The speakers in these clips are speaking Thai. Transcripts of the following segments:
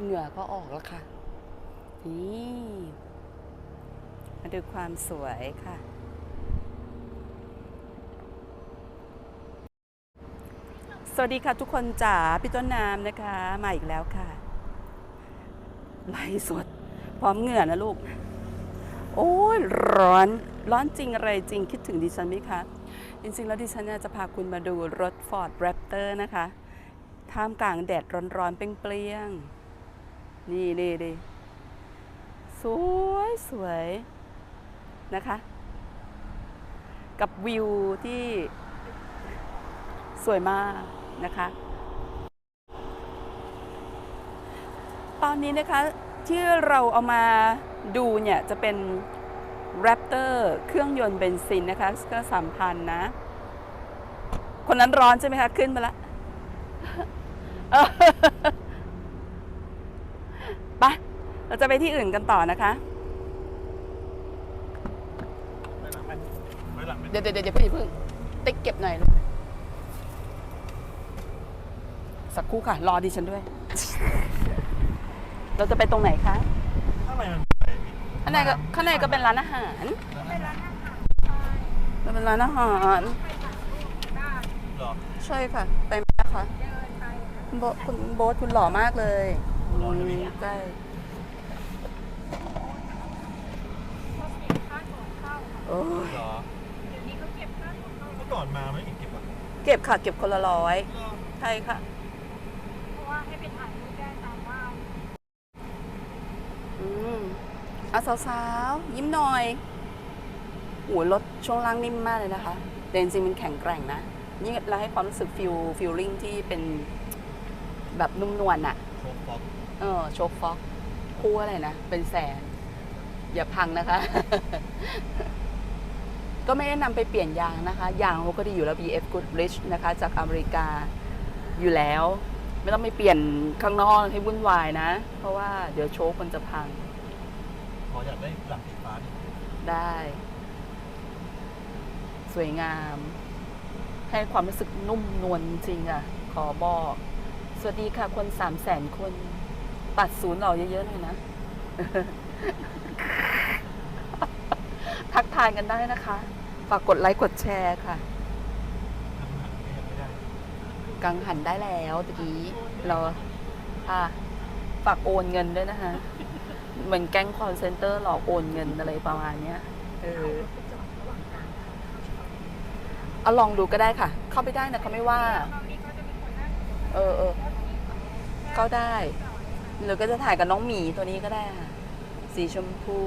เหงื่อก็ออกแล้วค่ะ นี่ มาดูความสวยค่ะ สวัสดีค่ะทุกคนจ๋าพี่ต้นน้ำนะคะ มาอีกแล้วค่ะไล่สด พร้อมเหงื่อนะลูก โอ้ยร้อน ร้อนจริงอะไรจริงคิดถึงดิฉันไหมคะ จริงๆ แล้วดิฉันจะพาคุณมาดูรถ Ford Raptor นะคะ ท่ามกลางแดดร้อนๆ เปรี้ยงๆ นี่นี่ดิสวยสวยนะคะ กับวิวที่สวยมากนะคะ ตอนนี้นะคะที่เราเอามาดูเนี่ยจะเป็น Raptor เครื่องยนต์เบนซินนะคะก็สามพันนะ คนนั้นร้อนใช่ไหมคะ ขึ้นมาละเออไป เราจะไปที่อื่นกันต่อนะคะไปหลังไปไปหลังไปเดี๋ยวเดี๋ยวเดี๋ยวเพิ่งอย่าเพิ่งติ๊กเก็บหน่อยลูกสักครู่ค่ะ รอดิฉันด้วย เราจะไปตรงไหนคะ ข้างในมันไปข้างในก็ข้างในก็เป็นร้านอาหารมันเป็นร้านอาหารเหรอใช่ค่ะ ไปไหมคะคุณโบทคุณโบ๊ทคุณหล่อมากเลยรออยู่นี่ใก โอ้ยเหรอเมื่อก่อนมาไม่เห็นเก็บอะเก็บค่ะ เก็บคนละร้อยใช่ค่ะ เพราะว่าให้ไปถ่ายรูปได้ตามว่าอืมเอาสาวๆ ยิ้มหน่อยโอ้ยรถช่วงล่างนิ่มมากเลยนะคะแต่จริงๆมันแข็งแกร่งนะยิ่งเราให้ความรู้สึกฟิลฟิลลิ่งที่เป็นแบบนุ่มนวลอะโชว์ฟ็อกเออโชคฟ็อก คู่อะไรนะ เป็นแสน อย่าพังนะคะ ก็ไม่แนะนำไปเปลี่ยนยางนะคะ ยางเขาก็ดีอยู่แล้ว BF Goodrich นะคะ จากอเมริกาอยู่แล้ว ไม่ต้องไปเปลี่ยนข้างนอกให้วุ่นวายนะ เพราะว่าเดี๋ยวโชคมันจะพัง ขออยากได้หลังสีฟ้าดิได้ สวยงาม ให้ความรู้สึกนุ่มนวลจริงๆอะ ขอบอก สวัสดีค่ะคนสามแสนคน ปัดศูนย์ออกเยอะๆหน่อยนะ ทักทายกันได้นะคะ ฝากกดไลค์กดแชร์ค่ะทำหนังก็ยังไม่ได้กังหันได้แล้วตะกี้เราค่ะฝากโอนเงินด้วยนะคะ เหมือนแก๊งคอนเซนเตอร์หลอกโอนเงินอะไรประมาณเนี้ยเออเอาลองดูก็ได้ค่ะ เข้าไปได้นะเขาไม่ว่า เออเออเข้าได้ หรือก็จะถ่ายกับน้องหมีตัวนี้ก็ได้ค่ะ สีชมพู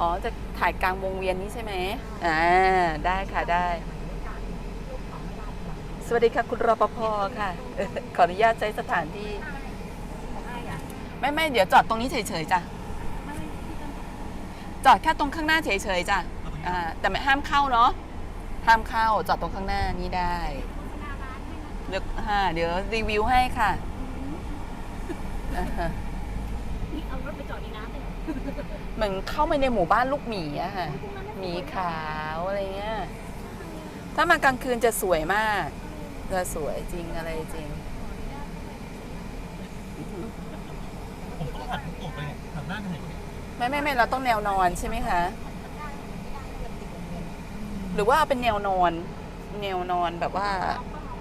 อ๋อ จะถ่ายกลางวงเวียนนี้ใช่ไหมอ่า ได้ค่ะได้ สวัสดีค่ะ คุณรปภค่ะเออขออนุญาตใช้สถานที่ ไม่ไม่เดี๋ยวจอดตรงนี้เฉยๆจ้ะ จอดแค่ตรงข้างหน้าเฉยๆจ้ะ อ่า แต่ไม่ห้ามเข้าเนาะ ห้ามเข้า จอดตรงข้างหน้านี้ได้เดี๋ยวฮ่าเดี๋ยวรีวิวให้ค่ะอ่าฮะนี่เอารถไปจอดในน้ำเลย เหรอเหมือนเข้าไปในหมู่บ้านลูกหมีอะค่ะหมีขาวอะไรเงี้ยถ้ามากลางคืนจะสวยมากจะสวยจริงอะไรจริงผมต้องหันตูดไปเนี่ยหันหน้าไหนเนี่ยไม่ไม่ไม่เราต้องแนวนอนใช่ไหมคะ หรือว่าเอาเป็นแนวนอน แนวนอนแบบว่า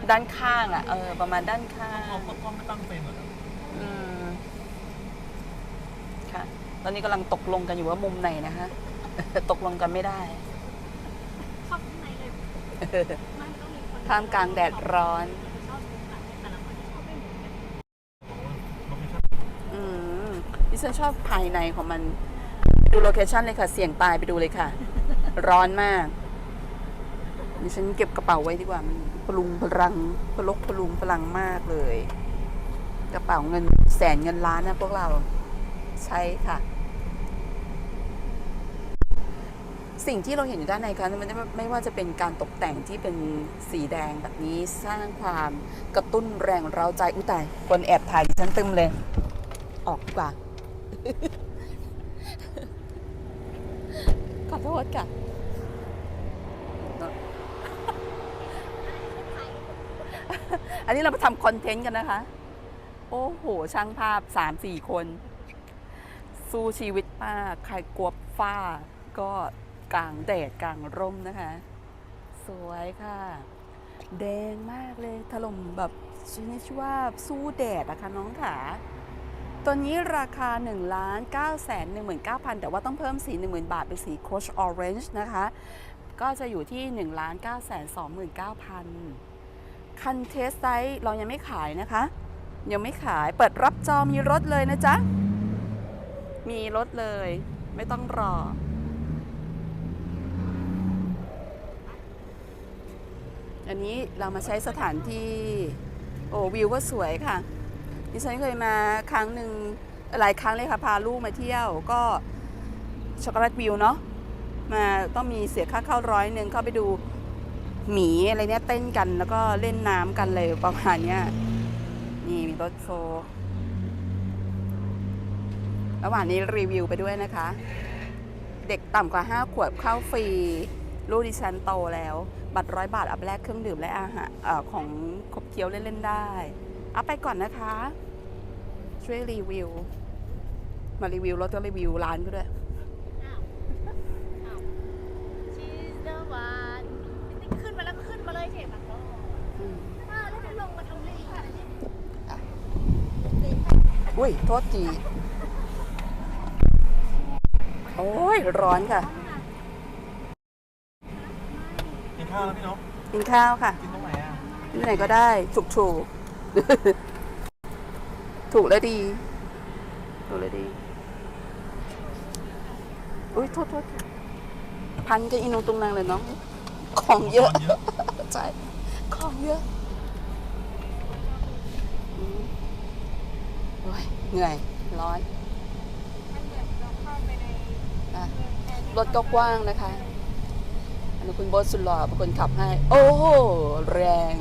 ด้านข้างอะเออประมาณด้านข้างเอาก็ก็ไม่ตั้งเฟรมเหรอครับอืมค่ะ ตอนนี้กำลังตกลงกันอยู่ว่ามุมไหนนะคะ ตกลงกันไม่ได้เข้าข้างในเลยไม่ต้องมีคนท่ามกลางแดดร้อน ชอบดูหนังแต่ละคนชอบไม่เหมือนกันโอ้โหโลเคชั่นอืมดิฉันชอบภายในของมันดูโลเคชันเลยค่ะ เสี่ยงตายไปดูเลยค่ะ ร้อนมากดิฉันเก็บกระเป๋าไว้ดีกว่ามันพลุงพลังพลกพลุงพลังมากเลย กระเป๋าเงินแสนเงินล้านนะพวกเรา ใช่ค่ะ สิ่งที่เราเห็นอยู่ด้านในคะมันไม่ว่าจะเป็นการตกแต่งที่เป็นสีแดงแบบนี้สร้างความกระตุ้นแรงเร้าใจอุตายคนแอบถ่ายดิฉันตึมเลย ออกดีกว่า ขอโทษค่ะอันนี้เรามาทำคอนเทนต์กันนะคะ โอ้โห ช่างภาพสามสี่คน สู้ชีวิตมาก ใครกลัวฝ้า ก็กลางแดดกลางร่มนะคะ สวยค่ะ แดงมากเลยถล่มแบบชนิดว่าสู้แดดอะคะน้องขาตัวนี้ราคา1ล้าน9แสน19,000 แต่ว่าต้องเพิ่มสี 10,000 บาท เป็นสี Coach Orange นะคะ ก็จะอยู่ที่1ล้าน9แสน29,000 คันเทสไซส์เรายังไม่ขายนะคะ ยังไม่ขายเปิดรับจองมีรถเลยนะจ๊ะ มีรถเลย ไม่ต้องรอ อันนี้เรามาใช้สถานที่โอ้วิวก็สวยค่ะดิฉันเคยมาครั้งหนึ่งหลายครั้งเลยค่ะพาลูกมาเที่ยวก็ช็อกโกแลตวิวเนาะมาต้องมีเสียค่าเข้าร้อยหนึ่งเข้าไปดูหมีอะไรเนี้ยเต้นกันแล้วก็เล่นน้ำกันเลยประมาณเนี้ยนี่มีรถโชว์ ระหว่างนี้รีวิวไปด้วยนะคะ เด็กต่ำกว่า 5 ขวบเข้าฟรี ลูกดิฉันโตแล้ว บัตรร้อยบาทอัพแรกเครื่องดื่มและอาหารเออของขบเคี้ยวเล่น ๆ ได้ เอาไปก่อนนะคะ ช่วยรีวิว มารีวิวรถก็รีวิวร้านก็ด้วยอ้าวอ้าว She's the one นี่ขึ้นมาแล้วก็ขึ้นมาเลยเฉยมันก็อืมอ่าแล้วจะลงมาทำอะไรอีกอะอุ้ย โทษจี โอ้ยร้อนค่ะ กินข้าวแล้วพี่นกกินข้าวค่ะกินตรงไหนอะที่ไหนก็ได้ ถูกถูกถูกและดี ถูกและดี อุ้ยโทษโทษค่ะพันกับอินูตรงนางเลยเนาะของเยอะเยอะ ใช่ของเยอะอืมโอ้ยเหนื่อย ร้อนมันเหมือนเราเข้าไปใน อะ เมืองแอ ร์รถก็กว้างนะคะอันนี้คุณโบทสุดหล่อเป็นคนขับให้ โอ้โหแรง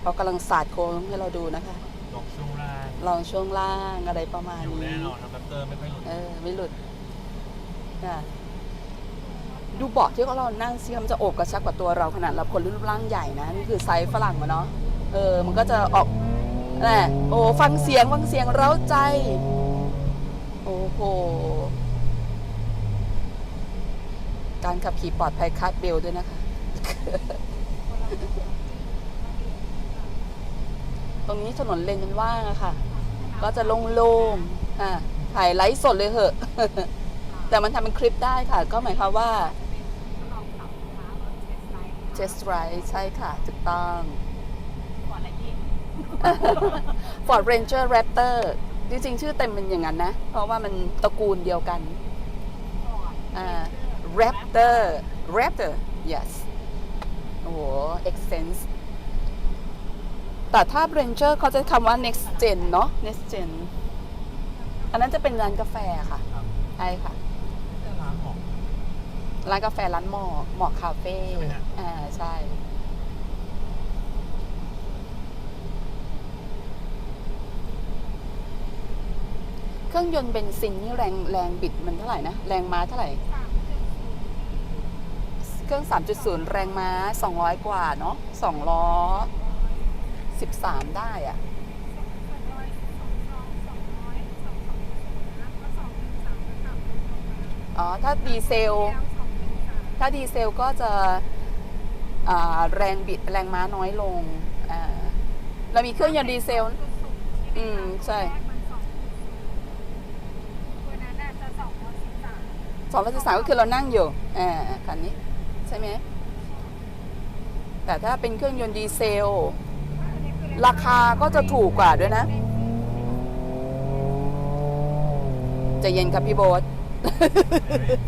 เขากำลังสาดโค้งให้เราดูนะคะดอกช่วงล่างลองช่วงล่างอะไรประมาณอยู่นี้แน่นอนครับแบปเตอร์ไม่ค่อยหลุดเออไม่หลุดค่ะดูเบาะที่เรานั่งซิมันจะโอบกระชับกว่าตัวเราขนาดเราคนรูปร่างใหญ่นะนี่คือไซส์ฝรั่งมาเนาะเออ มันก็จะออกแหละโอ้ฟังเสียงฟังเสียงเร้าใจ โอ้โห การขับขี่ปลอดภัยคาดเบลด้วยนะคะ ตรงนี้ถนนเลนมันว่างอะค่ะ ก็จะโล่งๆอะถ่ายไลฟ์สดเลยเหอะ แต่มันทำเป็นคลิปได้ค่ะ ก็หมายความว่า just right ใช่ค่ะถูกต้องก่อนอะไรพี่ Ford Ranger Raptor จริงๆ ชื่อเต็มเป็นอย่างนั้นนะ เพราะว่ามันตระกูลเดียวกันก่อนอ่า Raptor Raptor yes โอ้โห extends แต่ถ้า Ranger เขาจะคำว่า next gen เนอะ next gen อันนั้นจะเป็นร้านกาแฟค่ะครับใช่ค่ะร้านของร้านกาแฟร้านหมอกหมอกคาเฟ่ใช่ไหมฮะอ่าใช่เครื่องยนต์เบนซินนี่แรงแรงบิดมันเท่าไหร่นะ แรงม้าเท่าไหร่ เครื่อง 3.0 แรงม้า 200 กว่าเนาะ2ล้อ 13 ได้อะอ๋อ ถ้าดีเซล ถ้าดีเซลก็จะอ่าแรงบิดแรงม้าน้อยลงอ่าเรามีเครื่องยนต์ดีเซล อืม ใช่วันนั้นน่ะจะสองร้อยสิบสามสองร้อยสิบสามก็คือเรานั่งอยู่อ่าคันนี้ใช่ไหม แต่ถ้าเป็นเครื่องยนต์ดีเซล ราคาก็จะถูกกว่าด้วยนะใจะเย็นครับพี่โบ๊ท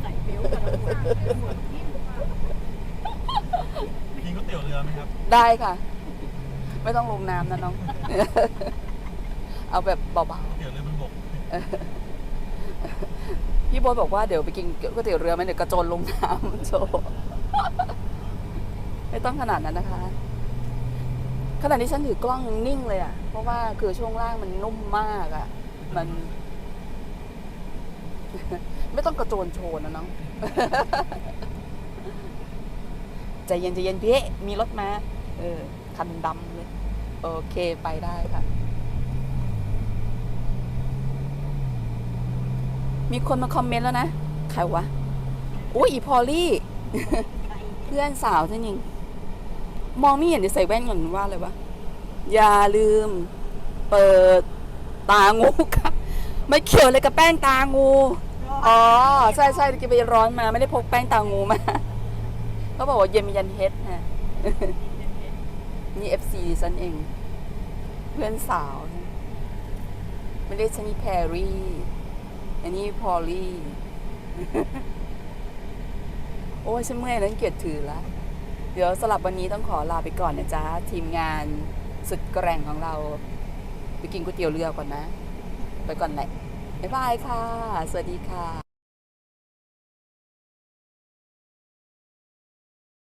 ใส่เบลต์กันแล้วหัวหัวทิ่มมากินก๋วยเตี๋ยวเรือไหมครับ ได้ค่ะ ไม่ต้องลงน้ำนะน้อง เอาแบบเบาก๋วยเตี๋ยวเรือบนบกๆพี่โบ๊ทบอกว่าเดี๋ยวไปกินก๋วยเตี๋ยวเรือไหมเดี๋ยวกระโจนลงน้ำโชว์ ไม่ต้องขนาดนั้นนะคะขณะนี้ฉันถือกล้องนิ่งเลยอะ เพราะว่าคือช่วงล่างมันนุ่มมากอะ มัน ไม่ต้องกระโจนโชว์นะน้องใจเย็นใจเย็นพี่มีรถมา เออ คันดำเลย โอเคไปได้ค่ะ มีคนมาคอมเมนต์แล้วนะ ใครวะ อุ้ยอีพอลลี่ เพื่อนสาวท่านยิงมองไม่เห็นใส่แว่นก่อนว่าเลยวะอย่าลืม เปิดตางูค่ะไม่เกี่ยวเลยกับแป้งตางูอ๋อใช่ใช่ตะกี้ไปร้อนมาไม่ได้พกแป้งตางูมาเขาบอกว่าเย็นมียันเฮดฮะนี่เอฟซีฉันเอง เพื่อนสาว ไม่ได้ฉันนี่แพรรี่ อันนี้พอลลี่ โอ้ยฉันเมื่อยแล้วเกียดถือละเดี๋ยวสลับวันนี้ต้องขอลาไปก่อนนะจ๊ะ ทีมงานสุดแกร่งของเรา ไปกินก๋วยเตี๋ยวเรือก่อนนะ ไปก่อนแหละบ๊ายบายค่ะ สวัสดีค่ะ